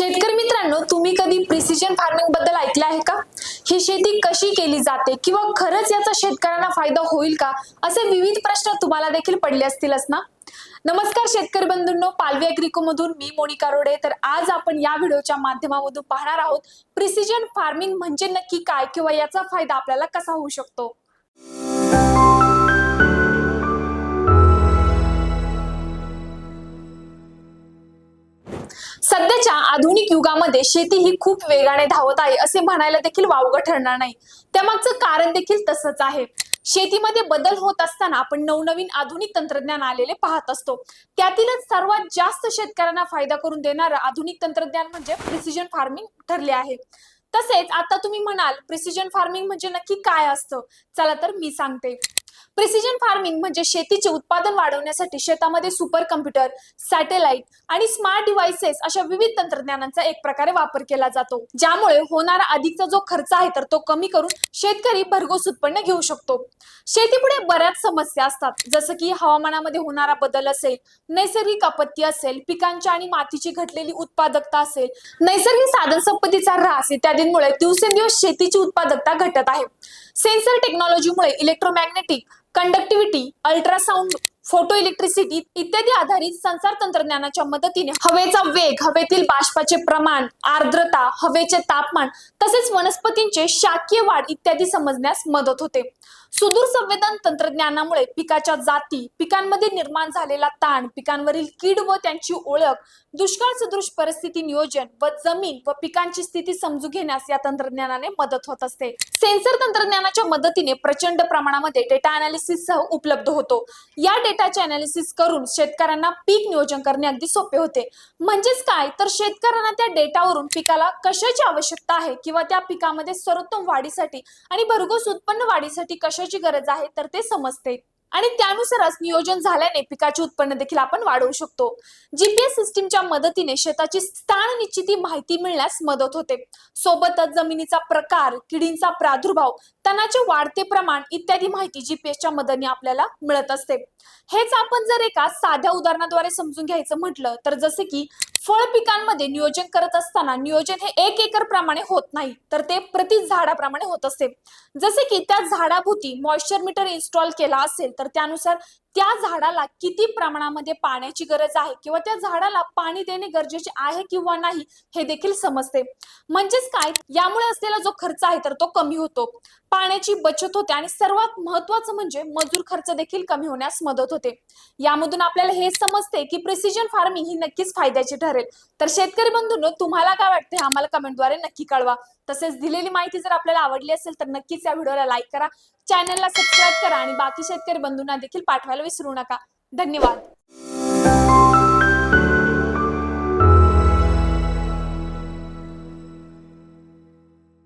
शेतकरी मित्रांनो तुम्ही कधी प्रिसिजन फार्मिंगबद्दल ऐकलं आहे का? ही शेती कशी केली जाते किंवा खरंच याचा शेतकऱ्यांना फायदा होईल का? असे विविध प्रश्न तुम्हाला देखील पडले असतीलच ना? नमस्कार शेतकरी बंधूंनो पालवी अग्रिको मधून मी मोनिका रोडे. तर आज आपण या व्हिडिओच्या माध्यमामधून पाहणार आहोत प्रिसिजन फार्मिंग म्हणजे नक्की काय किंवा याचा फायदा आपल्याला कसा होऊ शकतो? युगामध्ये शेती ही खूप वेगाने धावत आहे असे म्हणायला देखील वावगं ठरणार नाही. त्यामागचं कारण देखील तसंच आहे. शेतीमध्ये बदल होत असताना आपण नवनवीन आधुनिक तंत्रज्ञान आलेले पाहत असतो. त्यातीलच सर्वात जास्त शेतकऱ्यांना फायदा करून देणारं आधुनिक तंत्रज्ञान म्हणजे प्रिसिजन फार्मिंग ठरले आहे. तसेच आता तुम्ही म्हणाल प्रिसिजन फार्मिंग म्हणजे नक्की काय असतं? चला तर मी सांगते. प्रिसिजन फार्मिंग म्हणजे शेतीचे उत्पादन वाढवण्यासाठी शेतामध्ये सुपर कम्प्युटर सॅटेलाइट आणि स्मार्ट डिव्हायसेस अशा विविध तंत्रज्ञानांचा एक प्रकारे वापर केला जातो. ज्यामुळे होणारा अधिकचा जो खर्च आहे तर तो कमी करून शेतकरी भरघोस उत्पन्न घेऊ शकतो. शेतीपुढे बऱ्याच समस्या असतात. जसं की हवामानामध्ये होणारा बदल असेल नैसर्गिक आपत्ती असेल पिकांच्या आणि मातीची घटलेली उत्पादकता असेल नैसर्गिक साधन संपत्तीचा ऱ्हास इत्यादींमुळे दिवसेंदिवस शेतीची उत्पादकता घटत आहे. सेन्सर टेक्नॉलॉजीमुळे electromagnetic conductivity ultrasound photo electricity इत्यादी आधारित संसार तंत्रज्ञानाच्या मदतीने हवेचा वेग हवेतील बाष्पाचे प्रमाण आर्द्रता हवेचे तापमान तसेच वनस्पतींचे शाकीय वाढ इत्यादी समजण्यास मदत होते. सुदूर संवेदन तंत्रज्ञानामुळे पिकाच्या जाती पिकांमध्ये निर्माण झालेला ताण पिकांवरील कीड व त्यांची ओळख दुष्काळ सदृश परिस्थिती नियोजन व जमीन व पिकांची स्थिती समजून घेण्यास या तंत्रज्ञानाने मदत होत असते. सेन्सर तंत्रज्ञानाच्या मदतीने प्रचंड प्रमाणामध्ये डेटा अनालिसिस सह उपलब्ध होतो. या डेटा डेटाचे अनालिसिस करून शेतकऱ्यांना पीक नियोजन करणे अगदी सोपे होते. म्हणजेच काय? तर शेतकऱ्यांना त्या डेटावरून पिकाला कशाची आवश्यकता आहे? किंवा त्या पिकामध्ये सर्वोत्तम वाढीसाठी आणि भरघोस उत्पन्न वाढीसाठी कशाची गरज आहे? तर ते समजते. आणि त्यानुसारच नियोजन झाल्याने पिकाचे उत्पन्न देखील आपण वाढवू शकतो. जीपीएस सिस्टीमच्या मदतीने शेताची स्थान निश्चिती माहिती मिळण्यास मदत होते. सोबतच जमिनीचा प्रकार किडींचा प्रादुर्भाव तणाचे वाढते प्रमाण इत्यादी माहिती जीपीएसच्या मदतीने आपल्याला मिळत असते. हेच आपण जर एका साध्या उदाहरणाद्वारे समजून घ्यायचं म्हटलं तर जसे की फळ पिकांमध्ये नियोजन करत असताना नियोजन हे एक एकर प्रमाणे होत नाही तर ते प्रति झाडाप्रमाणे होत असते. जसे की त्या झाडाभोवती मॉइश्चर मीटर इन्स्टॉल केला असेल तर त्यानुसार त्या झाडाला किती प्रमाणामध्ये पाण्याची गरज आहे किंवा त्या झाडाला पाणी देणे गरजेचे आहे किंवा नाही हे देखील समजते. म्हणजेच काय? यामुळे असलेला जो खर्च आहे तर तो कमी होतो. पाण्याची बचत होते आणि सर्वात महत्वाचं म्हणजे मजूर खर्च देखील कमी होण्यास मदत होते. यामधून आपल्याला हे समजते की प्रिसिजन फार्मिंग ही नक्कीच फायद्याची ठरेल. तर शेतकरी बंधूंनो तुम्हाला काय वाटते हे आम्हाला कमेंटद्वारे नक्की कळवा. तसेच दिलेली माहिती जर आपल्याला आवडली असेल तर नक्कीच या व्हिडिओला लाईक करा. चॅनलला सबस्क्राईब करा आणि बाकी शेतकरी बंधूंना देखील पाठवायला विसरू नका. धन्यवाद.